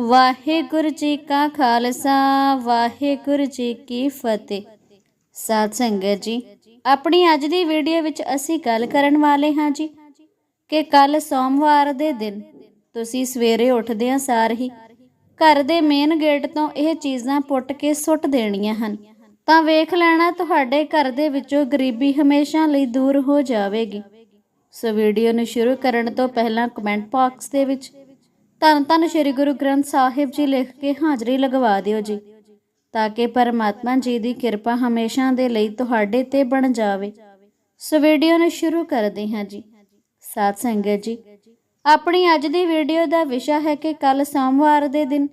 ਵਾਹਿਗੁਰੂ ਜੀ ਕਾ ਖਾਲਸਾ, ਵਾਹਿਗੁਰੂ ਜੀ ਕੀ ਫਤਿਹ। ਸਾਧ ਸੰਗਤ ਜੀ, ਆਪਣੀ ਅੱਜ ਦੀ ਵੀਡੀਓ ਵਿੱਚ ਅਸੀਂ ਗੱਲ ਕਰਨ ਵਾਲੇ ਹਾਂ ਜੀ ਕਿ ਕੱਲ ਸੋਮਵਾਰ ਦੇ ਦਿਨ ਤੁਸੀਂ ਸਵੇਰੇ ਉੱਠਦਿਆਂ ਸਾਰ ਹੀ, ਘਰ ਦੇ ਮੇਨ ਗੇਟ ਤੋਂ ਇਹ ਚੀਜ਼ਾਂ ਪੁੱਟ ਕੇ ਸੁੱਟ ਦੇਣੀਆਂ ਹਨ। ਤਾਂ ਵੇਖ ਲੈਣਾ ਤੁਹਾਡੇ ਘਰ ਦੇ ਵਿੱਚੋਂ ਗਰੀਬੀ ਹਮੇਸ਼ਾ ਲਈ ਦੂਰ ਹੋ ਜਾਵੇਗੀ। ਸੋ ਵੀਡੀਓ ਨੂੰ ਸ਼ੁਰੂ ਕਰਨ ਤੋਂ ਪਹਿਲਾਂ ਕਮੈਂਟ ਬਾਕਸ ਦੇ ਵਿੱਚ ਧੰਨ ਧੰਨ ਸ੍ਰੀ ਗੁਰੂ ਗ੍ਰੰਥ ਸਾਹਿਬ ਜੀ ਲਿਖ ਕੇ ਹਾਜ਼ਰੀ ਲਗਵਾ ਦਿਓ ਜੀ, ਤਾਂ ਕਿ ਪਰਮਾਤਮਾ ਜੀ ਦੀ ਕਿਰਪਾ ਹਮੇਸ਼ਾ ਦੇ ਲਈ ਤੁਹਾਡੇ ਤੇ ਬਣ ਜਾਵੇ। ਸੋ ਵੀਡੀਓ ਨੂੰ ਸ਼ੁਰੂ ਕਰਦੇ ਹਾਂ ਜੀ। ਸਾਧ ਸੰਗਤ ਜੀ, ਆਪਣੀ ਅੱਜ ਦੀ ਵੀਡੀਓ ਦਾ ਵਿਸ਼ਾ ਹੈ ਕਿ ਕੱਲ ਸੋਮਵਾਰ ਦੇ ਦਿਨ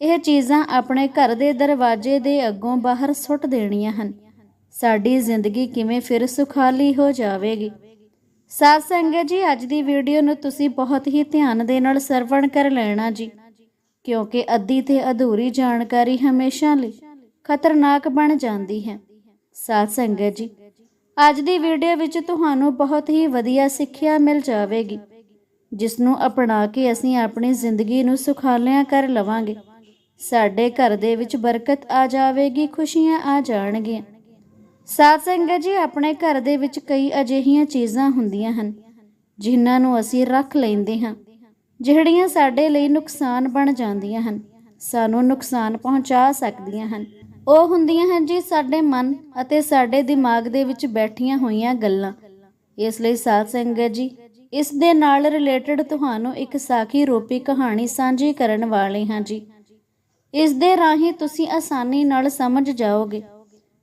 ਇਹ ਚੀਜ਼ਾਂ ਆਪਣੇ ਘਰ ਦੇ ਦਰਵਾਜ਼ੇ ਦੇ ਅੱਗੋਂ ਬਾਹਰ ਸੁੱਟ ਦੇਣੀਆਂ ਹਨ। ਸਾਡੀ ਜ਼ਿੰਦਗੀ ਕਿਵੇਂ ਫਿਰ ਸੁਖਾਲੀ ਹੋ ਜਾਵੇਗੀ? ਸਾਧ ਸੰਗਤ ਜੀ, ਅੱਜ ਦੀ ਵੀਡੀਓ ਨੂੰ ਤੁਸੀਂ ਬਹੁਤ ਹੀ ਧਿਆਨ ਦੇ ਨਾਲ ਸਰਵਣ ਕਰ ਲੈਣਾ ਜੀ। ਕਿਉਂਕਿ ਅੱਧੀ ਤੇ ਅਧੂਰੀ ਜਾਣਕਾਰੀ ਹਮੇਸ਼ਾ ਲਈ ਖਤਰਨਾਕ ਬਣ ਜਾਂਦੀ ਹੈ। ਸਾਧ ਸੰਗਤ ਜੀ, ਅੱਜ ਦੀ ਵੀਡੀਓ ਵਿੱਚ ਤੁਹਾਨੂੰ ਬਹੁਤ ਹੀ ਵਧੀਆ ਸਿੱਖਿਆ ਮਿਲ ਜਾਵੇਗੀ। ਜਿਸ ਨੂੰ ਅਪਣਾ ਕੇ ਅਸੀਂ ਆਪਣੀ ਜ਼ਿੰਦਗੀ ਨੂੰ ਸੁਖਾਲਿਆਂ ਕਰ ਲਵਾਂਗੇ। ਸਾਡੇ ਘਰ ਦੇ ਵਿੱਚ ਬਰਕਤ ਆ ਜਾਵੇਗੀ, ਖੁਸ਼ੀਆਂ ਆ ਜਾਣਗੀਆਂ। ਸਾਧ ਸੰਗਤ ਜੀ, ਆਪਣੇ ਘਰ ਦੇ ਵਿੱਚ ਕਈ ਅਜਿਹੀਆਂ ਚੀਜ਼ਾਂ ਹੁੰਦੀਆਂ ਹਨ, ਜਿਨ੍ਹਾਂ ਨੂੰ ਅਸੀਂ ਰੱਖ ਲੈਂਦੇ ਹਾਂ, ਜਿਹੜੀਆਂ ਸਾਡੇ ਲਈ ਨੁਕਸਾਨ ਬਣ ਜਾਂਦੀਆਂ ਹਨ, ਸਾਨੂੰ ਨੁਕਸਾਨ ਪਹੁੰਚਾ ਸਕਦੀਆਂ ਹਨ। ਉਹ ਹੁੰਦੀਆਂ ਹਨ ਜੀ, ਸਾਡੇ ਮਨ ਅਤੇ ਸਾਡੇ ਦਿਮਾਗ ਦੇ ਵਿੱਚ ਬੈਠੀਆਂ ਹੋਈਆਂ ਗੱਲਾਂ। ਇਸ ਲਈ ਸਾਧ ਸੰਗਤ ਜੀ, ਇਸ ਦੇ ਨਾਲ ਰਿਲੇਟਡ ਤੁਹਾਨੂੰ ਇੱਕ ਸਾਖੀ ਰੂਪੀ ਕਹਾਣੀ ਸਾਂਝੀ ਕਰਨ ਵਾਲੇ ਹਾਂ ਜੀ। ਇਸ ਦੇ ਰਾਹੀਂ ਤੁਸੀਂ ਆਸਾਨੀ ਨਾਲ ਸਮਝ ਜਾਓਗੇ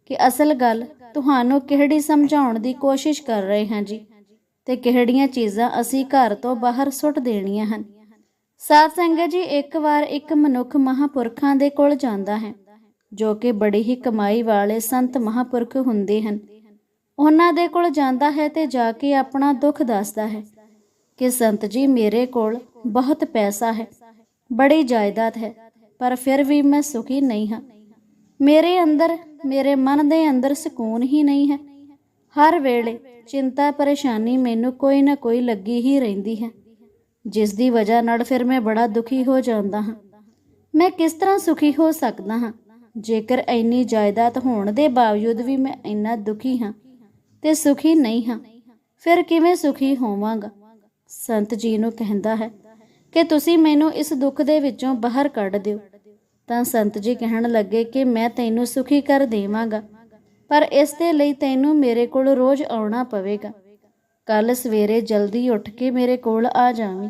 ਕਿ ਅਸਲ ਗੱਲ ਤੁਹਾਨੂੰ ਕਿਹੜੀ ਸਮਝਾਉਣ ਦੀ ਕੋਸ਼ਿਸ਼ ਕਰ ਰਹੇ ਹਾਂ ਜੀ? ਤੇ ਕਿਹੜੀਆਂ ਚੀਜ਼ਾਂ ਅਸੀਂ ਘਰ ਤੋਂ ਬਾਹਰ ਸੁੱਟ ਦੇਣੀਆਂ ਹਨ? ਸਾਧ ਸੰਗਤ ਜੀ, ਇੱਕ ਵਾਰ ਇੱਕ ਮਨੁੱਖ ਮਹਾਪੁਰਖਾਂ ਦੇ ਕੋਲ ਜਾਂਦਾ ਹੈ, ਜੋ ਕਿ ਬੜੀ ਹੀ ਕਮਾਈ ਵਾਲੇ ਸੰਤ ਮਹਾਪੁਰਖ ਹੁੰਦੇ ਹਨ। ਉਹਨਾਂ ਦੇ ਕੋਲ ਜਾਂਦਾ ਹੈ ਤੇ ਜਾ ਕੇ ਆਪਣਾ ਦੁੱਖ ਦੱਸਦਾ ਹੈ ਕਿ ਸੰਤ ਜੀ, ਮੇਰੇ ਕੋਲ ਬਹੁਤ ਪੈਸਾ ਹੈ, ਬੜੀ ਜਾਇਦਾਦ ਹੈ, ਪਰ ਫਿਰ ਵੀ ਮੈਂ ਸੁਖੀ ਨਹੀਂ ਹਾਂ। ਮੇਰੇ ਅੰਦਰ, ਮੇਰੇ ਮਨ ਦੇ ਅੰਦਰ ਸਕੂਨ ਹੀ ਨਹੀਂ ਹੈ। ਹਰ ਵੇਲੇ ਚਿੰਤਾ, ਪਰੇਸ਼ਾਨੀ ਮੈਨੂੰ ਕੋਈ ਨਾ ਕੋਈ ਲੱਗੀ ਹੀ ਰਹਿੰਦੀ ਹੈ। ਜਿਸ ਦੀ ਵਜ੍ਹਾ ਨਾਲ ਫਿਰ ਮੈਂ ਬੜਾ ਦੁਖੀ ਹੋ ਜਾਂਦਾ ਹਾਂ। ਮੈਂ ਕਿਸ ਤਰ੍ਹਾਂ ਸੁਖੀ ਹੋ ਸਕਦਾ ਹਾਂ? ਜੇਕਰ ਇੰਨੀ ਜਾਇਦਾਦ ਹੋਣ ਦੇ ਬਾਵਜੂਦ ਵੀ ਮੈਂ ਇੰਨਾ ਦੁਖੀ ਹਾਂ ਤੇ ਸੁਖੀ ਨਹੀਂ ਹਾਂ, ਫਿਰ ਕਿਵੇਂ ਸੁਖੀ ਹੋਵਾਂਗਾ? ਸੰਤ ਜੀ ਨੂੰ ਕਹਿੰਦਾ ਹੈ ਕਿ ਤੁਸੀਂ ਮੈਨੂੰ ਇਸ ਦੁੱਖ ਦੇ ਵਿੱਚੋਂ ਬਾਹਰ ਕੱਢ ਦਿਓ। ਤਾਂ ਸੰਤ ਜੀ ਕਹਿਣ ਲੱਗੇ ਕਿ ਮੈਂ ਤੈਨੂੰ ਸੁਖੀ ਕਰ ਦੇਵਾਂਗਾ, ਪਰ ਇਸ ਦੇ ਲਈ ਤੈਨੂੰ ਮੇਰੇ ਕੋਲ ਰੋਜ਼ ਆਉਣਾ ਪਵੇਗਾ। ਕੱਲ ਸਵੇਰੇ ਜਲਦੀ ਉੱਠ ਕੇ ਮੇਰੇ ਕੋਲ ਆ ਜਾਵੀਂ।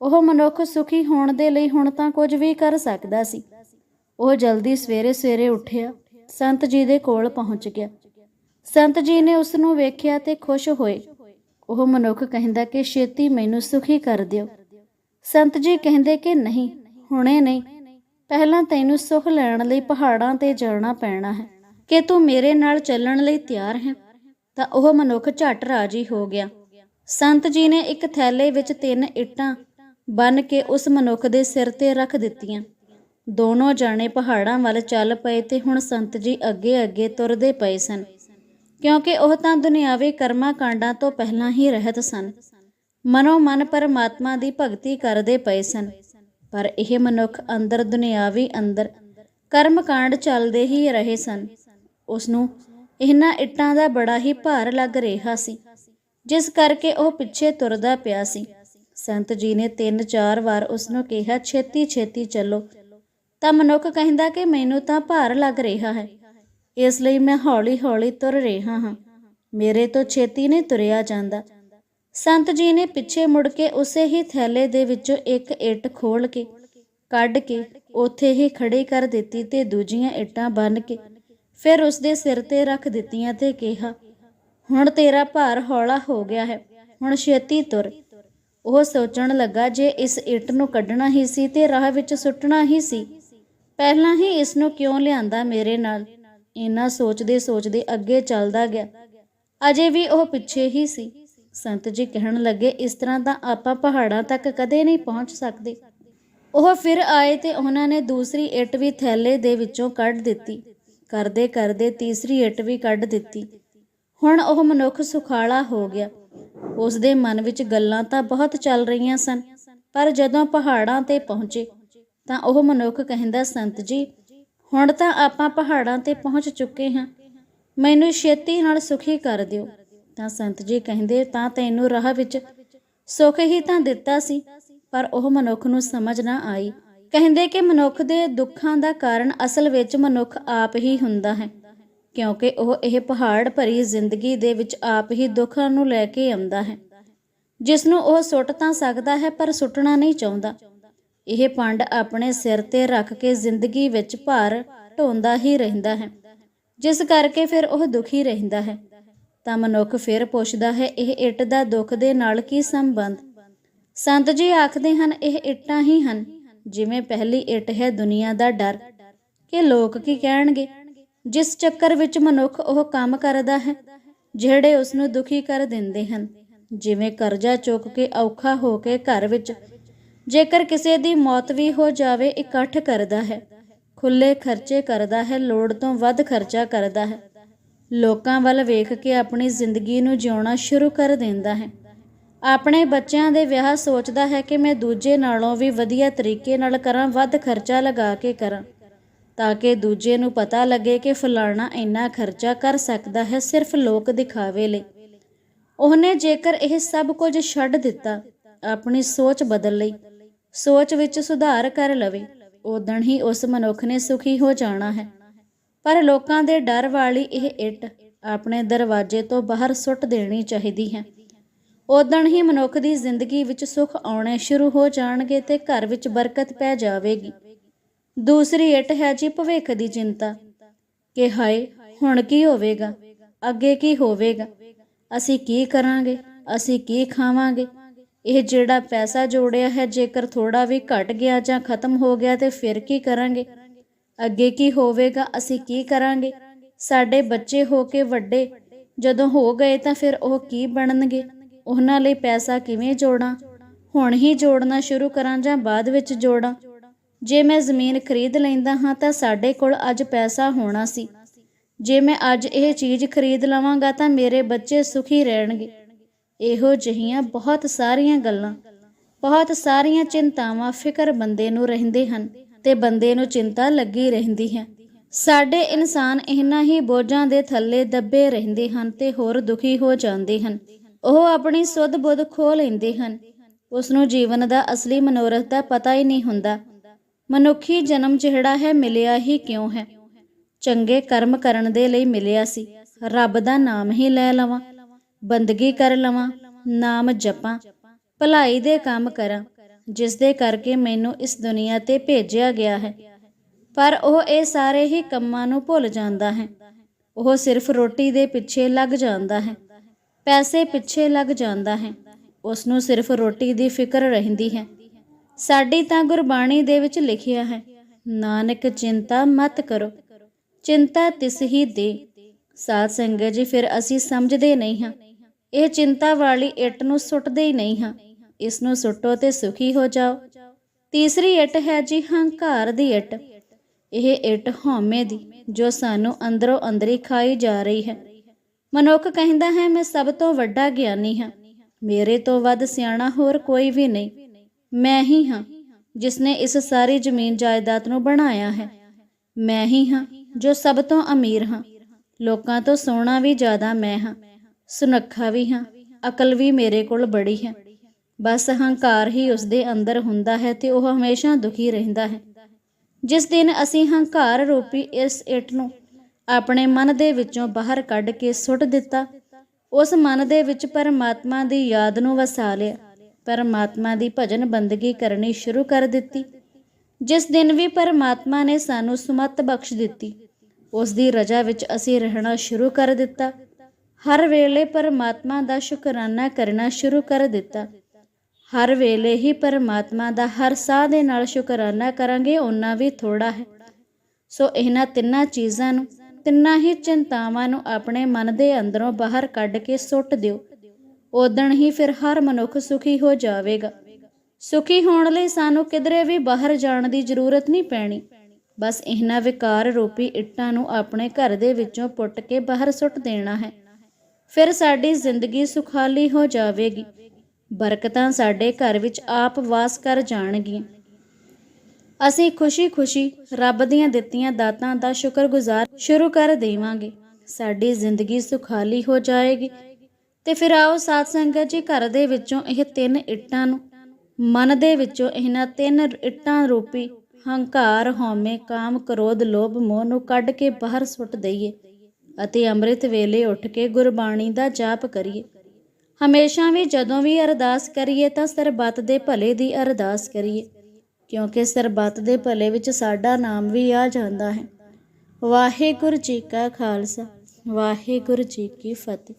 ਉਹ ਮਨੁੱਖ ਸੁਖੀ ਹੋਣ ਦੇ ਲਈ ਹੁਣ ਤਾਂ ਕੁਝ ਵੀ ਕਰ ਸਕਦਾ ਸੀ। ਉਹ ਜਲਦੀ ਸਵੇਰੇ ਸਵੇਰੇ ਉੱਠਿਆ, ਸੰਤ ਜੀ ਦੇ ਕੋਲ ਪਹੁੰਚ ਗਿਆ। ਸੰਤ ਜੀ ਨੇ ਉਸ ਨੂੰ ਵੇਖਿਆ ਤੇ ਖੁਸ਼ ਹੋਏ। ਉਹ ਮਨੁੱਖ ਕਹਿੰਦਾ ਕਿ ਛੇਤੀ ਮੈਨੂੰ ਸੁਖੀ ਕਰ ਦਿਓ। ਸੰਤ ਜੀ ਕਹਿੰਦੇ ਕਿ ਨਹੀਂ, ਹੁਣੇ ਨਹੀਂ। ਪਹਿਲਾਂ ਤੈਨੂੰ ਸੁਖ ਲੈਣ ਲਈ ਪਹਾੜਾਂ ਤੇ ਜਾਣਾ ਪੈਣਾ ਹੈ। ਕਿ ਤੂੰ ਮੇਰੇ ਨਾਲ ਚੱਲਣ ਲਈ ਤਿਆਰ ਹੈ, ਤਾਂ ਉਹ ਮਨੁੱਖ ਝਟ ਰਾਜੀ ਹੋ ਗਿਆ। ਸੰਤ ਜੀ ਨੇ ਇੱਕ ਥੈਲੇ ਵਿੱਚ ਤਿੰਨ ਇੱਟਾਂ ਬੰਨ ਕੇ ਉਸ ਮਨੁੱਖ ਦੇ ਸਿਰ ਤੇ ਰੱਖ ਦਿੱਤੀਆਂ। ਦੋਨੋਂ ਜਾਣੇ ਪਹਾੜਾਂ ਵੱਲ ਚੱਲ ਪਏ ਤੇ ਹੁਣ ਸੰਤ ਜੀ ਅੱਗੇ ਅੱਗੇ ਤੁਰਦੇ ਪਏ ਸਨ, ਕਿਉਂਕਿ ਉਹ ਤਾਂ ਦੁਨਿਆਵੀ ਕਰਮਾ ਕਾਂਡਾਂ ਤੋਂ ਪਹਿਲਾਂ ਹੀ ਰਹਿਤ ਸਨ। ਮਨੋ ਮਨ ਪਰਮਾਤਮਾ ਦੀ ਭਗਤੀ ਕਰਦੇ ਪਏ ਸਨ। ਪਰ ਇਹ ਮਨੁੱਖ ਅੰਦਰ ਦੁਨਿਆਵੀ ਅੰਦਰ ਕਰਮ ਚੱਲਦੇ ਹੀ ਰਹੇ ਸਨ। ਉਸ ਨੂੰ ਇਹਨਾਂ ਇੱਟਾਂ ਦਾ ਬੜਾ ਹੀ ਭਾਰ ਲੱਗ ਰਿਹਾ ਸੀ, ਜਿਸ ਕਰਕੇ ਉਹ ਪਿੱਛੇ ਤੁਰਦਾ ਪਿਆ ਸੀ। ਸੰਤ ਜੀ ਨੇ ਤਿੰਨ ਚਾਰ ਵਾਰ ਉਸ ਨੂੰ ਕਿਹਾ, ਛੇਤੀ ਛੇਤੀ ਚੱਲੋ। ਤਾਂ ਮਨੁੱਖ ਕਹਿੰਦਾ ਕਿ ਮੈਨੂੰ ਤਾਂ ਭਾਰ ਲੱਗ ਰਿਹਾ ਹੈ। ਇਸ ਲਈ ਮੈਂ ਹੌਲੀ ਹੌਲੀ ਤੁਰ ਰਿਹਾ ਹਾਂ। ਮੇਰੇ ਤੋਂ ਛੇਤੀ ਨਹੀਂ ਤੁਰਿਆ ਜਾਂਦਾ। ਸੰਤ ਜੀ ਨੇ ਪਿੱਛੇ ਮੁੜ ਕੇ ਉਸੇ ਹੀ ਥੈਲੇ ਦੇ ਵਿੱਚੋਂ ਇੱਕ ਇੱਟ ਖੋਲ ਕੇ, ਕੱਢ ਕੇ, ਉੱਥੇ ਹੀ ਖੜੀ ਕਰ ਦਿੱਤੀ ਤੇ ਦੂਜੀਆਂ ਇੱਟਾਂ ਬੰਨ ਕੇ, ਫਿਰ ਉਸ ਦੇ ਸਿਰ ਤੇ ਰੱਖ ਦਿੱਤੀਆਂ ਤੇ ਕਿਹਾ, ਹੁਣ ਤੇਰਾ ਭਾਰ ਹੌਲਾ ਹੋ ਗਿਆ ਹੈ, ਹੁਣ ਛੇਤੀ ਤੁਰ। ਉਹ ਸੋਚਣ ਲੱਗਾ ਜੇ ਇਸ ਇੱਟ ਨੂੰ ਕੱਢਣਾ ਹੀ ਸੀ ਤੇ ਰਾਹ ਵਿੱਚ ਸੁੱਟਣਾ ਹੀ ਸੀ, ਪਹਿਲਾਂ ਹੀ ਇਸ ਨੂੰ ਕਿਉਂ ਲਿਆਂਦਾ ਮੇਰੇ ਨਾਲ? ਇੰਨਾ ਸੋਚਦੇ ਸੋਚਦੇ ਅੱਗੇ ਚੱਲਦਾ ਗਿਆ। ਅਜੇ ਵੀ ਉਹ ਪਿੱਛੇ ਹੀ ਸੀ। ਸੰਤ ਜੀ ਕਹਿਣ ਲੱਗੇ, ਇਸ ਤਰ੍ਹਾਂ ਤਾਂ ਆਪਾਂ ਪਹਾੜਾਂ ਤੱਕ ਕਦੇ ਨਹੀਂ ਪਹੁੰਚ ਸਕਦੇ। ਉਹ ਫਿਰ ਆਏ ਤੇ ਉਹਨਾਂ ਨੇ ਦੂਸਰੀ ਇੱਟ ਵੀ ਥੈਲੇ ਦੇ ਵਿੱਚੋਂ ਕੱਢ ਦਿੱਤੀ। ਕਰਦੇ ਕਰਦੇ ਤੀਸਰੀ ਇੱਟ ਵੀ ਕੱਢ ਦਿੱਤੀ। ਹੁਣ ਉਹ ਮਨੁੱਖ ਸੁਖਾਲਾ ਹੋ ਗਿਆ। ਉਸ ਦੇ ਮਨ ਵਿੱਚ ਗੱਲਾਂ ਤਾਂ ਬਹੁਤ ਚੱਲ ਰਹੀਆਂ ਸਨ, ਪਰ ਜਦੋਂ ਪਹਾੜਾਂ ਤੇ ਪਹੁੰਚੇ, ਤਾਂ ਉਹ ਮਨੁੱਖ ਕਹਿੰਦਾ, ਸੰਤ ਜੀ, ਹੁਣ ਤਾਂ ਆਪਾਂ ਪਹਾੜਾਂ ਤੇ ਪਹੁੰਚ ਚੁੱਕੇ ਹਾਂ। ਮੈਨੂੰ ਛੇਤੀ ਨਾਲ ਸੁਖੀ ਕਰ ਦਿਓ। ਤਾਂ ਸੰਤ ਜੀ ਕਹਿੰਦੇ, ਤਾਂ ਤੈਨੂੰ ਰਾਹ ਵਿੱਚ ਸੁੱਖ ਹੀ ਤਾਂ ਦਿੱਤਾ ਸੀ, ਪਰ ਉਹ ਮਨੁੱਖ ਨੂੰ ਸਮਝ ਨਾ ਆਈ। ਕਹਿੰਦੇ ਕਿ ਮਨੁੱਖ ਦੇ ਦੁੱਖਾਂ ਦਾ ਕਾਰਨ ਅਸਲ ਵਿੱਚ ਮਨੁੱਖ ਆਪ ਹੀ ਹੁੰਦਾ ਹੈ, ਕਿਉਂਕਿ ਉਹ ਇਹ ਪਹਾੜ ਭਰੀ ਜ਼ਿੰਦਗੀ ਦੇ ਵਿੱਚ ਆਪ ਹੀ ਦੁੱਖਾਂ ਨੂੰ ਲੈ ਕੇ ਆਉਂਦਾ ਹੈ। ਜਿਸ ਨੂੰ ਉਹ ਸੁੱਟ ਤਾਂ ਸਕਦਾ ਹੈ, ਪਰ ਸੁੱਟਣਾ ਨਹੀਂ ਚਾਹੁੰਦਾ। ਇਹ ਪੰਡ ਆਪਣੇ ਸਿਰ ਤੇ ਰੱਖ ਕੇ ਜ਼ਿੰਦਗੀ ਵਿੱਚ ਭਾਰ ਢੋਂਦਾ ਹੀ ਰਹਿੰਦਾ ਹੈ, ਜਿਸ ਕਰਕੇ ਫਿਰ ਉਹ ਦੁਖੀ ਰਹਿੰਦਾ ਹੈ। ਤਾਂ ਮਨੁੱਖ ਫਿਰ ਪੁੱਛਦਾ ਹੈ, ਇਹ ਇੱਟ ਦਾ ਦੁੱਖ ਦੇ ਨਾਲ ਕੀ ਸੰਬੰਧ? ਸੰਤ ਜੀ ਆਖਦੇ ਹਨ, ਇਹ ਇੱਟਾਂ ਹੀ ਹਨ। ਜਿਵੇਂ ਪਹਿਲੀ ਇੱਟ ਹੈ ਦੁਨੀਆ ਦਾ ਡਰ। ਕਿ ਲੋਕ ਕੀ ਕਹਿਣਗੇ? ਜਿਸ ਚੱਕਰ ਵਿੱਚ ਮਨੁੱਖ ਉਹ ਕੰਮ ਕਰਦਾ ਹੈ, ਜਿਹੜੇ ਉਸ ਨੂੰ ਦੁਖੀ ਕਰ ਦਿੰਦੇ ਹਨ। ਜਿਵੇਂ ਕਰਜ਼ਾ ਚੁੱਕ ਕੇ ਔਖਾ ਹੋ ਕੇ ਘਰ ਵਿੱਚ ਜੇਕਰ ਕਿਸੇ ਦੀ ਮੌਤ ਵੀ ਹੋ ਜਾਵੇ, ਇਕੱਠ ਕਰਦਾ ਹੈ। ਖੁੱਲੇ ਖਰਚੇ ਕਰਦਾ ਹੈ, ਲੋੜ ਤੋਂ ਵੱਧ ਖਰਚਾ ਕਰਦਾ ਹੈ। ਲੋਕਾਂ ਵੱਲ ਵੇਖ ਕੇ ਆਪਣੀ ਜ਼ਿੰਦਗੀ ਨੂੰ ਜਿਉਣਾ ਸ਼ੁਰੂ ਕਰ ਦਿੰਦਾ ਹੈ। ਆਪਣੇ ਬੱਚਿਆਂ ਦੇ ਵਿਆਹ ਸੋਚਦਾ ਹੈ ਕਿ ਮੈਂ ਦੂਜੇ ਨਾਲੋਂ ਵੀ ਵਧੀਆ ਤਰੀਕੇ ਨਾਲ ਕਰਾਂ, ਵੱਧ ਖਰਚਾ ਲਗਾ ਕੇ ਕਰਾਂ, ਤਾਂ ਕਿ ਦੂਜੇ ਨੂੰ ਪਤਾ ਲੱਗੇ ਕਿ ਫਲਾਣਾ ਇੰਨਾ ਖਰਚਾ ਕਰ ਸਕਦਾ ਹੈ ਸਿਰਫ ਲੋਕ ਦਿਖਾਵੇ ਲਈ। ਉਹਨੇ ਜੇਕਰ ਇਹ ਸਭ ਕੁਝ ਛੱਡ ਦਿੱਤਾ, ਆਪਣੀ ਸੋਚ ਬਦਲ ਲਈ, ਸੋਚ ਵਿੱਚ ਸੁਧਾਰ ਕਰ ਲਵੇ ਉਦਣ ਹੀ ਉਸ ਮਨੁੱਖ ਨੇ ਸੁਖੀ ਹੋ ਜਾਣਾ ਹੈ। ਪਰ ਲੋਕਾਂ ਦੇ ਡਰ ਵਾਲੀ ਇਹ ਇੱਟ ਆਪਣੇ ਦਰਵਾਜ਼ੇ ਤੋਂ ਬਾਹਰ ਸੁੱਟ ਦੇਣੀ ਚਾਹੀਦੀ ਹੈ। ਉਦਣ ਹੀ ਮਨੁੱਖ ਦੀ ਜ਼ਿੰਦਗੀ ਵਿੱਚ ਸੁੱਖ ਆਉਣੇ ਸ਼ੁਰੂ ਹੋ ਜਾਣਗੇ ਤੇ ਘਰ ਵਿੱਚ ਬਰਕਤ ਪੈ ਜਾਵੇਗੀ। ਦੂਸਰੀ ਇੱਟ ਹੈ ਜੀ ਭਵਿੱਖ ਦੀ ਚਿੰਤਾ। ਕਿ ਹਾਏ, ਹੁਣ ਕੀ ਹੋਵੇਗਾ? ਅੱਗੇ ਕੀ ਹੋਵੇਗਾ? ਅਸੀਂ ਕੀ ਕਰਾਂਗੇ? ਅਸੀਂ ਕੀ ਖਾਵਾਂਗੇ? ਇਹ ਜਿਹੜਾ ਪੈਸਾ ਜੋੜਿਆ ਹੈ, ਜੇਕਰ ਥੋੜਾ ਵੀ ਘਟ ਗਿਆ ਜਾਂ ਖਤਮ ਹੋ ਗਿਆ ਤੇ ਫਿਰ ਕੀ ਕਰਾਂਗੇ? ਅੱਗੇ ਕੀ ਹੋਵੇਗਾ, ਅਸੀਂ ਕੀ ਕਰਾਂਗੇ? ਸਾਡੇ ਬੱਚੇ ਹੋ ਕੇ ਵੱਡੇ, ਜਦੋਂ ਹੋ ਗਏ ਤਾਂ ਫਿਰ ਉਹ ਕੀ ਬਣਨਗੇ? ਉਹਨਾਂ ਲਈ ਪੈਸਾ ਕਿਵੇਂ ਜੋੜਾਂ? ਹੁਣ ਹੀ ਜੋੜਨਾ ਸ਼ੁਰੂ ਕਰਾਂ ਜਾਂ ਬਾਅਦ ਵਿੱਚ ਜੋੜਾਂ? ਜੇ ਮੈਂ ਜ਼ਮੀਨ ਖਰੀਦ ਲੈਂਦਾ ਹਾਂ ਤਾਂ ਸਾਡੇ ਕੋਲ ਅੱਜ ਪੈਸਾ ਹੋਣਾ ਸੀ। ਜੇ ਮੈਂ ਅੱਜ ਇਹ ਚੀਜ਼ ਖਰੀਦ ਲਵਾਂਗਾ ਤਾਂ ਮੇਰੇ ਬੱਚੇ ਸੁਖੀ ਰਹਿਣਗੇ। ਇਹੋ ਜਿਹੀਆਂ ਬਹੁਤ ਸਾਰੀਆਂ ਗੱਲਾਂ, ਬਹੁਤ ਸਾਰੀਆਂ ਚਿੰਤਾਵਾਂ, ਫਿਕਰ ਬੰਦੇ ਨੂੰ ਰਹਿੰਦੇ ਹਨ। ਤੇ ਬੰਦੇ ਨੂੰ ਚਿੰਤਾ ਲੱਗੀ ਰਹਿੰਦੀ ਹੈ। ਸਾਡੇ ਇਨਸਾਨ ਇਹਨਾਂ ਹੀ ਬੋਝਾਂ ਦੇ ਥੱਲੇ ਦੱਬੇ ਰਹਿੰਦੇ ਹਨ ਤੇ ਹੋਰ ਦੁਖੀ ਹੋ ਜਾਂਦੇ ਹਨ। ਉਹ ਆਪਣੀ ਸੁੱਧ ਬੁੱਧ ਖੋ ਲੈਂਦੇ ਹਨ। ਉਸ ਨੂੰ ਜੀਵਨ ਦਾ ਅਸਲੀ ਮਨੋਰਥ ਦਾ ਪਤਾ ਹੀ ਨਹੀਂ ਹੁੰਦਾ। ਮਨੁੱਖੀ ਜਨਮ ਜਿਹੜਾ ਹੈ, ਮਿਲਿਆ ਹੀ ਕਿਉਂ ਹੈ? ਚੰਗੇ ਕਰਮ ਕਰਨ ਦੇ ਲਈ ਮਿਲਿਆ ਸੀ। ਰੱਬ ਦਾ ਨਾਮ ਹੀ ਲੈ ਲਵਾਂ, ਬੰਦਗੀ ਕਰ ਲਵਾਂ, ਨਾਮ ਜਪਾਂ, ਭਲਾਈ ਦੇ ਕੰਮ ਕਰਾਂ। ਜਿਸ ਦੇ ਕਰਕੇ ਮੈਨੂੰ ਇਸ ਦੁਨੀਆ ਤੇ ਭੇਜਿਆ ਗਿਆ ਹੈ। ਪਰ ਉਹ ਇਹ ਸਾਰੇ ਹੀ ਕੰਮਾਂ ਨੂੰ ਭੁੱਲ ਜਾਂਦਾ ਹੈ। ਉਹ ਸਿਰਫ ਰੋਟੀ ਦੇ ਪਿੱਛੇ ਲੱਗ ਜਾਂਦਾ ਹੈ। ਪੈਸੇ ਪਿੱਛੇ ਲੱਗ ਜਾਂਦਾ ਹੈ। ਉਸ ਨੂੰ ਸਿਰਫ ਰੋਟੀ ਦੀ ਫਿਕਰ ਰਹਿੰਦੀ ਹੈ। ਸਾਡੀ ਤਾਂ ਗੁਰਬਾਣੀ ਦੇ ਵਿੱਚ ਲਿਖਿਆ ਹੈ, ਨਾਨਕ ਚਿੰਤਾ ਮਤ ਕਰੋ, ਚਿੰਤਾ ਤਿਸ ਹੀ ਦੇ। ਸਾਧ ਸੰਗਤ ਜੀ, ਫਿਰ ਅਸੀਂ ਸਮਝਦੇ ਨਹੀਂ ਹਾਂ। ਇਹ ਚਿੰਤਾ ਵਾਲੀ ਇੱਟ ਨੂੰ ਸੁੱਟਦੇ ਹੀ ਨਹੀਂ ਹਾਂ। ਇਸ ਨੂੰ ਸੁੱਟੋ ਤੇ ਸੁਖੀ ਹੋ ਜਾਓ। ਤੀਸਰੀ ਇੱਟ ਹੈ ਜੀ ਹੰਕਾਰ ਦੀ ਇੱਟ। ਇਹ ਇੱਟ ਹਉਮੈ ਦੀ, ਜੋ ਸਾਨੂੰ ਅੰਦਰੋਂ ਅੰਦਰੀ ਖਾਈ ਜਾ ਰਹੀ ਹੈ। ਮਨੁੱਖ ਕਹਿੰਦਾ ਹੈ, ਮੈਂ ਸਭ ਤੋਂ ਵੱਡਾ ਗਿਆਨੀ ਹਾਂ। ਮੇਰੇ ਤੋਂ ਵੱਧ ਸਿਆਣਾ ਹੋਰ ਕੋਈ ਵੀ ਨਹੀਂ। ਮੈਂ ਹੀ ਹਾਂ ਜਿਸ ਨੇ ਇਸ ਸਾਰੀ ਜ਼ਮੀਨ ਜਾਇਦਾਦ ਨੂੰ ਬਣਾਇਆ ਹੈ। ਮੈਂ ਹੀ ਹਾਂ, ਜੋ ਸਭ ਤੋਂ ਅਮੀਰ ਹਾਂ। ਲੋਕਾਂ ਤੋਂ ਸੋਹਣਾ ਵੀ ਜ਼ਿਆਦਾ ਮੈਂ ਹਾਂ। ਸੁਨੱਖਾ ਵੀ ਹਾਂ। ਅਕਲ ਵੀ ਮੇਰੇ ਕੋਲ ਬੜੀ ਹੈ। ਬਸ ਹੰਕਾਰ ਹੀ ਉਸ ਦੇ ਅੰਦਰ ਹੁੰਦਾ ਹੈ ਤੇ ਉਹ ਹਮੇਸ਼ਾ ਦੁਖੀ ਰਹਿੰਦਾ ਹੈ। ਜਿਸ ਦਿਨ ਅਸੀਂ ਹੰਕਾਰ ਰੂਪੀ ਇਸ ਇੱਟ ਨੂੰ ਆਪਣੇ ਮਨ ਦੇ ਵਿੱਚੋਂ ਬਾਹਰ ਕੱਢ ਕੇ ਸੁੱਟ ਦਿੱਤਾ, ਉਸ ਮਨ ਦੇ ਵਿੱਚ ਪਰਮਾਤਮਾ ਦੀ ਯਾਦ ਨੂੰ ਵਸਾ ਲਿਆ। ਪਰਮਾਤਮਾ ਦੀ ਭਜਨ ਬੰਦਗੀ ਕਰਨੀ ਸ਼ੁਰੂ ਕਰ ਦਿੱਤੀ। ਜਿਸ ਦਿਨ ਵੀ ਪਰਮਾਤਮਾ ਨੇ ਸਾਨੂੰ ਸੁਮਤ ਬਖਸ਼ ਦਿੱਤੀ, ਉਸ ਦੀ ਰਜਾ ਵਿੱਚ ਅਸੀਂ ਰਹਿਣਾ ਸ਼ੁਰੂ ਕਰ ਦਿੱਤਾ। ਹਰ ਵੇਲੇ ਪਰਮਾਤਮਾ ਦਾ ਸ਼ੁਕਰਾਨਾ ਕਰਨਾ ਸ਼ੁਰੂ ਕਰ ਦਿੱਤਾ। ਹਰ ਵੇਲੇ ਹੀ ਪਰਮਾਤਮਾ ਦਾ ਹਰ ਸਾਹ ਦੇ ਨਾਲ ਸ਼ੁਕਰਾਨਾ ਕਰਾਂਗੇ ਉਹਨਾਂ ਵੀ ਥੋੜਾ ਹੈ। ਸੋ ਇਹਨਾਂ ਤਿੰਨਾਂ ਚੀਜ਼ਾਂ ਨੂੰ, ਤਿੰਨਾਂ ਹੀ ਚਿੰਤਾਵਾਂ ਨੂੰ ਆਪਣੇ ਮਨ ਦੇ ਅੰਦਰੋਂ ਬਾਹਰ ਕੱਢ ਕੇ ਸੁੱਟ ਦਿਓ। ਉਦਣ ਹੀ ਫਿਰ ਹਰ ਮਨੁੱਖ ਸੁਖੀ ਹੋ ਜਾਵੇਗਾ। ਸੁਖੀ ਹੋਣ ਲਈ ਸਾਨੂੰ ਕਿਧਰੇ ਵੀ ਬਾਹਰ ਜਾਣ ਦੀ ਜ਼ਰੂਰਤ ਨਹੀਂ ਪੈਣੀ। ਬਸ ਇਹਨਾਂ ਵਿਕਾਰ ਰੂਪੀ ਇੱਟਾਂ ਨੂੰ ਆਪਣੇ ਘਰ ਦੇ ਵਿੱਚੋਂ ਪੁੱਟ ਕੇ ਬਾਹਰ ਸੁੱਟ ਦੇਣਾ ਹੈ। ਫਿਰ ਸਾਡੀ ਜ਼ਿੰਦਗੀ ਸੁਖਾਲੀ ਹੋ ਜਾਵੇਗੀ। ਬਰਕਤਾਂ ਸਾਡੇ ਘਰ ਵਿੱਚ ਆਪ ਵਾਸ ਕਰ ਜਾਣਗੀਆਂ। ਅਸੀਂ ਖੁਸ਼ੀ-ਖੁਸ਼ੀ ਰੱਬ ਦੀਆਂ ਦਿੱਤੀਆਂ ਦਾਤਾਂ ਦਾ ਸ਼ੁਕਰਗੁਜ਼ਾਰ ਸ਼ੁਰੂ ਕਰ ਦੇਵਾਂਗੇ। ਸਾਡੀ ਜ਼ਿੰਦਗੀ ਸੁਖਾਲੀ ਹੋ ਜਾਏਗੀ। ਤੇ ਫਿਰ ਆਓ ਸਾਧ ਸੰਗਤ ਜੀ, ਘਰ ਦੇ ਵਿੱਚੋਂ ਇਹ ਤਿੰਨ ਇੱਟਾਂ ਨੂੰ, ਮਨ ਦੇ ਵਿੱਚੋਂ ਇਹਨਾਂ ਤਿੰਨ ਇੱਟਾਂ ਰੂਪੀ ਹੰਕਾਰ, ਹਉਮੈ, ਕਾਮ, ਕ੍ਰੋਧ, ਲੋਭ, ਮੋਹ ਨੂੰ ਕੱਢ ਕੇ ਬਾਹਰ ਸੁੱਟ ਦਈਏ ਅਤੇ ਅੰਮ੍ਰਿਤ ਵੇਲੇ ਉੱਠ ਕੇ ਗੁਰਬਾਣੀ ਦਾ ਜਾਪ ਕਰੀਏ। ਹਮੇਸ਼ਾ ਵੀ ਜਦੋਂ ਵੀ ਅਰਦਾਸ ਕਰੀਏ ਤਾਂ ਸਰਬੱਤ ਦੇ ਭਲੇ ਦੀ ਅਰਦਾਸ ਕਰੀਏ, ਕਿਉਂਕਿ ਸਰਬੱਤ ਦੇ ਭਲੇ ਵਿੱਚ ਸਾਡਾ ਨਾਮ ਵੀ ਆ ਜਾਂਦਾ ਹੈ। ਵਾਹਿਗੁਰੂ ਜੀ ਕਾ ਖਾਲਸਾ, ਵਾਹਿਗੁਰੂ ਜੀ ਕੀ ਫਤਿਹ।